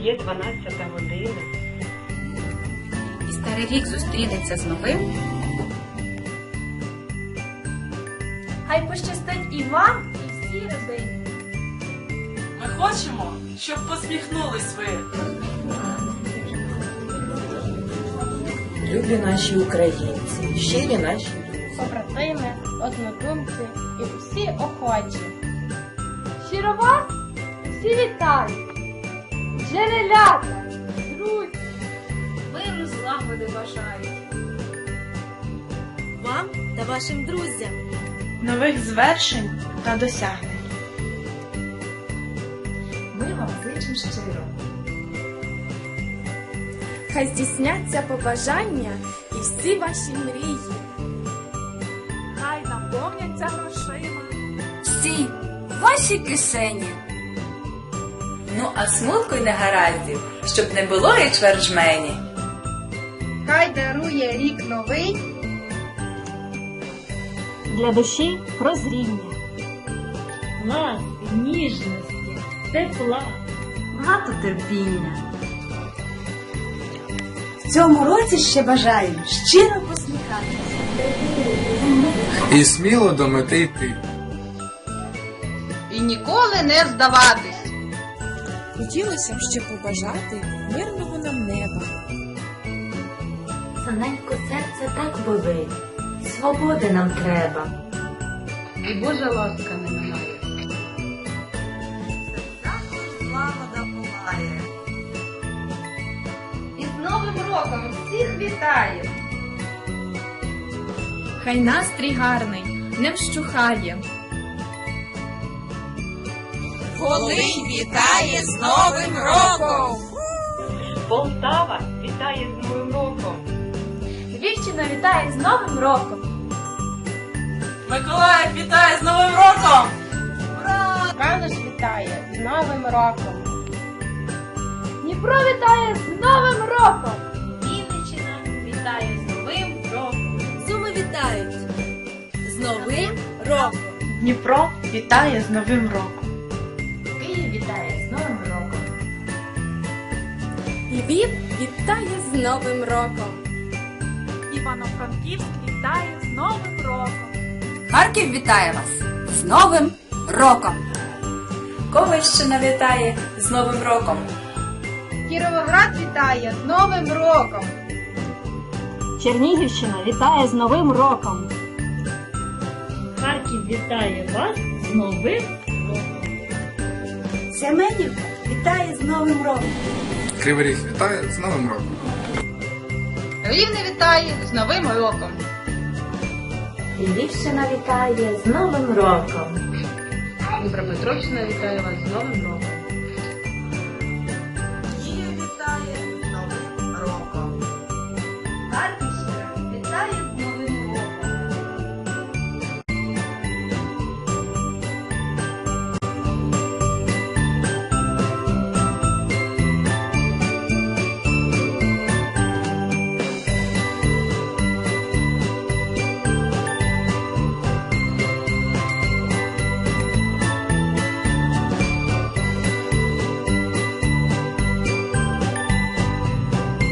б'є 12 година. І старий рік зустрінеться з новим. Хай пощастить і вам, і всій родині. Ми хочемо, щоб посміхнулись ви. Любі наші українці, щирі наші друзі. побратими, однодумці і всі охочі. Щиро вас всі вітають! Джерелята, друзі, миру злагоди бажають. Вам та вашим друзям. Нових звершень та досягнень. ми вам зичимо щиро. Хай здійсняться побажання і всі ваші мрії. Хай наповняться грошима. Всі ваші кишені. Ну, а смутку й негараздів, щоб не було і чвержмені. Хай дарує рік новий, для душі прозріння, ласки, ніжності, тепла, багато терпіння. В цьому році ще бажаю щиро посміхатися. І сміло до мети йти. і ніколи не здаватись. Хотілося б ще побажати мирного нам неба. Тоненько серце так болить, свободи нам треба. І Божа ласка не минає. І з Новим роком всіх вітаю! Хай настрій гарний, не вщухає. Волинь вітає з Новим роком! Полтава вітає з Новим роком. Львівщина вітає з Новим роком! Миколаїв вітає з Новим роком! Калуш вітає з Новим роком! Дніпро вітає з Новим роком! Вінниччина вітає з Новим роком! Суми вітають з Новим роком! Дніпро вітає з Новим роком. Львів вітає з Новим роком! Івано-Франківськ вітає з Новим роком! Харків вітає вас з Новим роком! Ковальщина вітає з Новим роком! Кіровоград вітає з Новим роком! Чернігівщина вітає з Новим роком. Харків вітає вас з Новим роком. Семенівка вітає з Новим роком! Кривий Ріг вітає з Новим роком. Рівне вітає з Новим роком! Львівщина вітає з Новим роком. Дніпропетровщина вітає вас з Новим роком!